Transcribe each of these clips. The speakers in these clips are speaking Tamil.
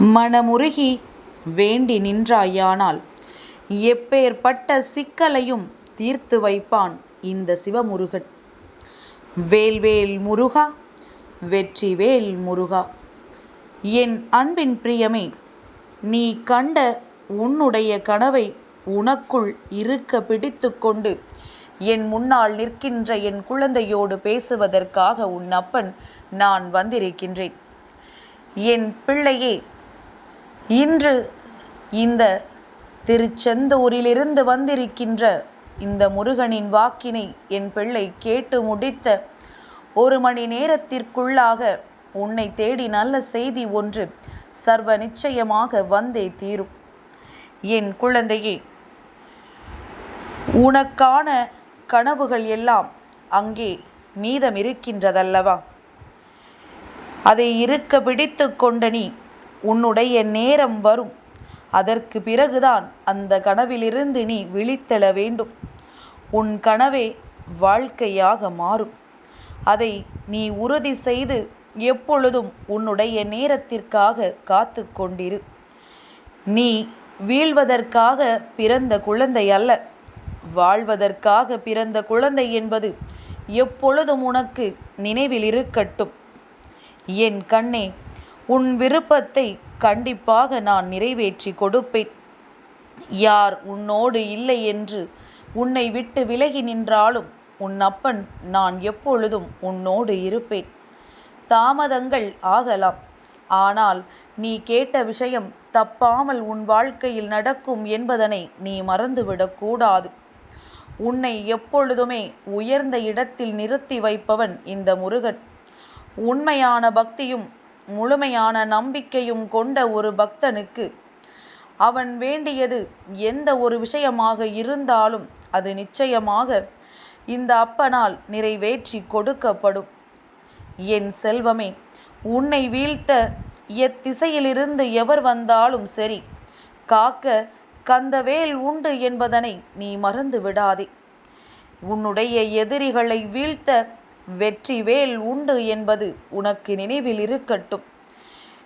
மனமுருகி வேண்டி நின்றாயானால் எப்பேர்ப்பட்ட சிக்கலையும் தீர்த்து வைப்பான் இந்த சிவமுருகன். வேல்வேல் முருகா வெற்றி வேல் முருகா என் அன்பின் பிரியமே நீ கண்ட உன்னுடைய கனவை உனக்குள் இருக்க பிடித்துக்கொண்டு என் முன்னால் நிற்கின்ற என் குழந்தையோடு பேசுவதற்காக உன் அப்பன் நான் வந்திருக்கின்றேன். என் பிள்ளையே இன்று இந்த திருச்செந்தூரிலிருந்து வந்திருக்கின்ற இந்த முருகனின் வாக்கினை என் பிள்ளை கேட்டு முடித்த ஒரு மணி நேரத்திற்குள்ளாக உன்னை தேடி நல்ல செய்தி ஒன்று சர்வ நிச்சயமாக வந்தே தீரும். என் குழந்தையே உனக்கான கனவுகள் எல்லாம் அங்கே மீதம் இருக்கின்றதல்லவா அதை இருக்க பிடித்து கொண்ட நீ உன்னுடைய நேரம் வரும். அதற்கு பிறகுதான் அந்த கனவிலிருந்து நீ விழித்தெழ வேண்டும். உன் கனவே வாழ்க்கையாக மாறும். அதை நீ உறுதி செய்து எப்பொழுதும் உன்னுடைய நேரத்திற்காக காத்து கொண்டிரு. நீ வீழ்வதற்காக பிறந்த குழந்தை அல்ல. வாழ்வதற்காக பிறந்த குழந்தை என்பது எப்பொழுதும் உனக்கு நினைவில் இருக்கட்டும். என் கண்ணே உன் விருப்பத்தை கண்டிப்பாக நான் நிறைவேற்றி கொடுப்பேன். யார் உன்னோடு இல்லை என்று உன்னை விட்டு விலகி நின்றாலும் உன் அப்பன் நான் எப்பொழுதும் உன்னோடு இருப்பேன். தாமதங்கள் ஆகலாம். ஆனால் நீ கேட்ட விஷயம் தப்பாமல் உன் வாழ்க்கையில் நடக்கும் என்பதனை நீ மறந்துவிடக்கூடாது உன்னை எப்பொழுதுமே உயர்ந்த இடத்தில் நிறுத்தி வைப்பவன் இந்த முருகன். உண்மையான பக்தியும் முழுமையான நம்பிக்கையும் கொண்ட ஒரு பக்தனுக்கு அவன் வேண்டியது எந்த ஒரு விஷயமாக இருந்தாலும் அது நிச்சயமாக இந்த அப்பனால் நிறைவேற்றி கொடுக்கப்படும். என் செல்வமே உன்னை வீழ்த்த எத்திசையிலிருந்து எவர் வந்தாலும் சரி காக்க கந்தவேல் உண்டு என்பதனை நீ மறந்து விடாதே உன்னுடைய எதிரிகளை வீழ்த்த வெற்றி வேல் உண்டு என்பது உனக்கு நினைவில் இருக்கட்டும்.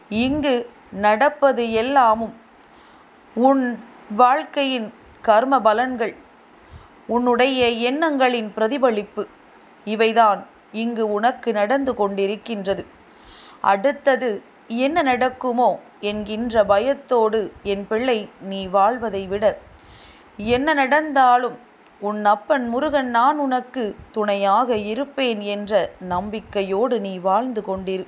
இங்கு நடப்பது எல்லாமும் உன் வாழ்க்கையின் கர்ம பலன்கள் உன்னுடைய எண்ணங்களின் பிரதிபலிப்பு. இவைதான் இங்கு உனக்கு நடந்து கொண்டிருக்கின்றது. அடுத்தது என்ன நடக்குமோ என்கின்ற பயத்தோடு என் பிள்ளை நீ வாழ்வதை விட என்ன நடந்தாலும் உன் அப்பன் முருகன் நான் உனக்கு துணையாக இருப்பேன் என்ற நம்பிக்கையோடு நீ வாழ்ந்து கொண்டிரு.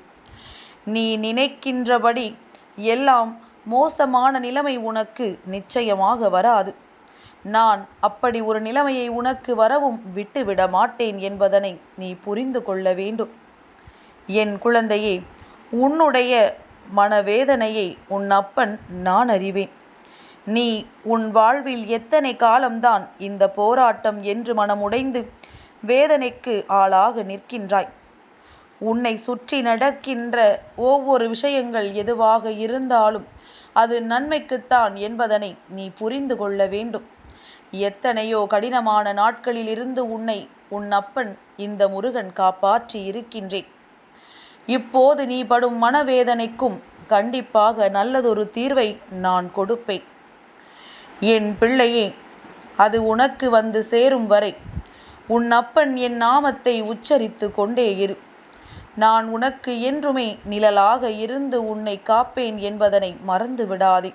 நீ நினைக்கின்றபடி எல்லாம் மோசமான நிலைமை உனக்கு நிச்சயமாக வராது. நான் அப்படி ஒரு நிலைமையை உனக்கு வரவும் விட்டுவிட மாட்டேன் என்பதனை நீ புரிந்து கொள்ள வேண்டும். என் குழந்தையே உன்னுடைய மனவேதனையை உன் அப்பன் நான் அறிவேன். நீ உன் வாழ்வில் எத்தனை காலம்தான் இந்த போராட்டம் என்று மனமுடைந்து வேதனைக்கு ஆளாக நிற்கின்றாய். உன்னை சுற்றி நடக்கின்ற ஒவ்வொரு விஷயங்கள் எதுவாக இருந்தாலும் அது நன்மைக்குத்தான் என்பதனை நீ புரிந்து கொள்ள வேண்டும். எத்தனையோ கடினமான நாட்களில் இருந்து உன்னை உன் அப்பன் இந்த முருகன் காப்பாற்றி இருக்கின்றேன். இப்போது நீ படும் மனவேதனைக்கும் கண்டிப்பாக நல்லதொரு தீர்வை நான் கொடுப்பேன். என் பிள்ளையே அது உனக்கு வந்து சேரும் வரை உன் அப்பன் என் நாமத்தை உச்சரித்து கொண்டே இரு. நான் உனக்கு என்றுமே நிழலாக இருந்து உன்னை காப்பேன் என்பதனை மறந்து விடாதே.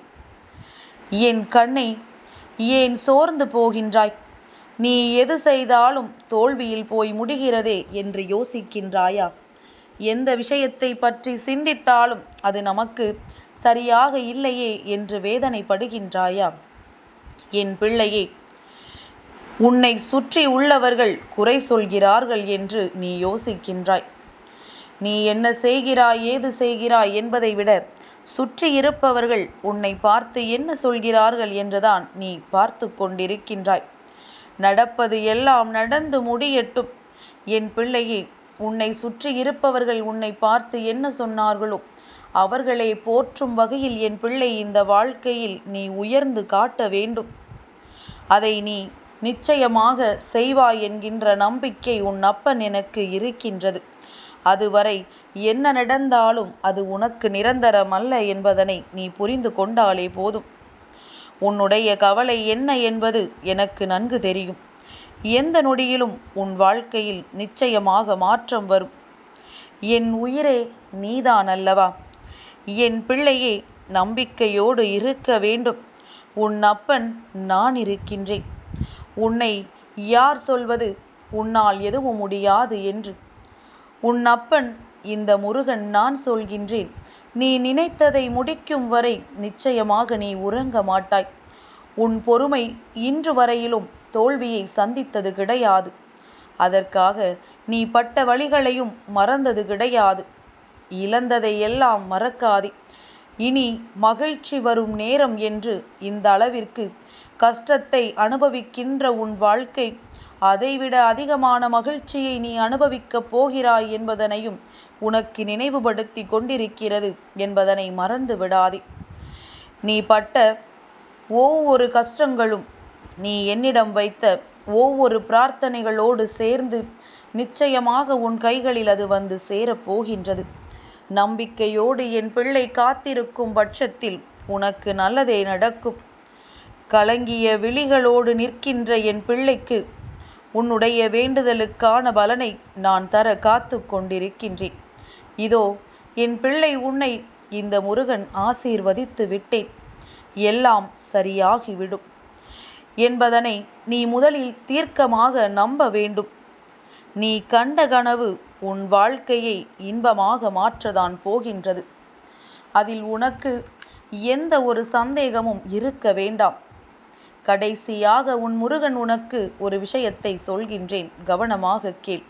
என் கண்ணை ஏன் சோர்ந்து போகின்றாய்? நீ எது செய்தாலும் தோல்வியில் போய் முடிகிறதே என்று யோசிக்கின்றாயா? எந்த விஷயத்தை பற்றி சிந்தித்தாலும் அது நமக்கு சரியாக இல்லையே என்று வேதனைப்படுகின்றாயா? என் பிள்ளையே உன்னை சுற்றி உள்ளவர்கள் குறை சொல்கிறார்கள் என்று நீ யோசிக்கின்றாய். நீ என்ன செய்கிறாய் ஏது செய்கிறாய் என்பதை விட சுற்றி இருப்பவர்கள் உன்னை பார்த்து என்ன சொல்கிறார்கள் என்றுதான் நீ பார்த்து கொண்டிருக்கின்றாய். நடப்பது எல்லாம் நடந்து முடியட்டும். என் பிள்ளையே உன்னை சுற்றி இருப்பவர்கள் உன்னை பார்த்து என்ன சொன்னார்களோ அவர்களை போற்றும் வகையில் என் பிள்ளை இந்த வாழ்க்கையில் நீ உயர்ந்து காட்ட வேண்டும். அதை நீ நிச்சயமாக செய்வாய் என்கின்ற நம்பிக்கை உன் அப்பன் எனக்கு இருக்கின்றது. அதுவரை என்ன நடந்தாலும் அது உனக்கு நிரந்தரம் அல்ல என்பதனை நீ புரிந்து கொண்டாலே போதும். உன்னுடைய கவலை என்ன என்பது எனக்கு நன்கு தெரியும். எந்த நொடியிலும் உன் வாழ்க்கையில் நிச்சயமாக மாற்றம் வரும். என் உயிரே நீதான் அல்லவா என் பிள்ளையே நம்பிக்கையோடு இருக்க வேண்டும். உன் அப்பன் நான் இருக்கின்றேன். உன்னை யார் சொல்வது? உன்னால் எதுவும் முடியாது என்று. உன் அப்பன் இந்த முருகன் நான் சொல்கின்றேன். நீ நினைத்ததை முடிக்கும் வரை நிச்சயமாக நீ உறங்க மாட்டாய். உன் பொறுமை இன்று வரையிலும் தோல்வியை சந்தித்தது கிடையாது. அதற்காக நீ பட்ட வழிகளையும் மறந்தது கிடையாது. இழந்ததை எல்லாம் மறக்காதே. இனி மகிழ்ச்சி வரும் நேரம் என்று இந்த அளவிற்கு கஷ்டத்தை அனுபவிக்கின்ற உன் வாழ்க்கை. அதைவிட அதிகமான மகிழ்ச்சியை நீ அனுபவிக்கப் போகிறாய் என்பதனையும் உனக்கு நினைவுபடுத்தி கொண்டிருக்கிறது என்பதனை மறந்து விடாதே. நீ பட்ட ஒவ்வொரு கஷ்டங்களும் நீ என்னிடம் வைத்த ஒவ்வொரு பிரார்த்தனைகளோடு சேர்ந்து நிச்சயமாக உன் கைகளில் அது வந்து சேரப்போகின்றது நம்பிக்கையோடு என் பிள்ளை காத்திருக்கும் பட்சத்தில் உனக்கு நல்லதே நடக்கும். கலங்கிய விழிகளோடு நிற்கின்ற என் பிள்ளைக்கு உன்னுடைய வேண்டுதலுக்கான பலனை நான் தர காத்து கொண்டிருக்கின்றேன். இதோ என் பிள்ளை உன்னை இந்த முருகன் ஆசீர்வதித்து விட்டேன். எல்லாம் சரியாகிவிடும். என்பதனை நீ முதலில் தீர்க்கமாக நம்ப வேண்டும். நீ கண்ட கனவு உன் வாழ்க்கையை இன்பமாக மாற்றதான் போகின்றது. அதில் உனக்கு எந்த ஒரு சந்தேகமும் இருக்க வேண்டாம். கடைசியாக உன் முருகன் உனக்கு ஒரு விஷயத்தை சொல்கின்றேன். கவனமாக கேள்.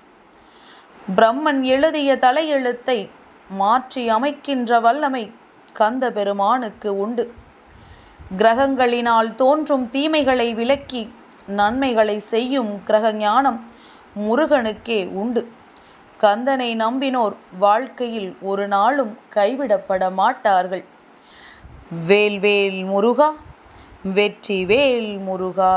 பிரம்மன் எழுதிய தலையெழுத்தை மாற்றி அமைக்கின்ற வல்லமை கந்த பெருமானுக்கு உண்டு. கிரகங்களினால் தோன்றும் தீமைகளை விலக்கி நன்மைகளை செய்யும் கிரக ஞானம் முருகனுக்கே உண்டு. கந்தனை நம்பினோர் வாழ்க்கையில் ஒரு நாளும் கைவிடப்பட மாட்டார்கள். வேல்வேல் முருகா வெற்றி வேல் முருகா.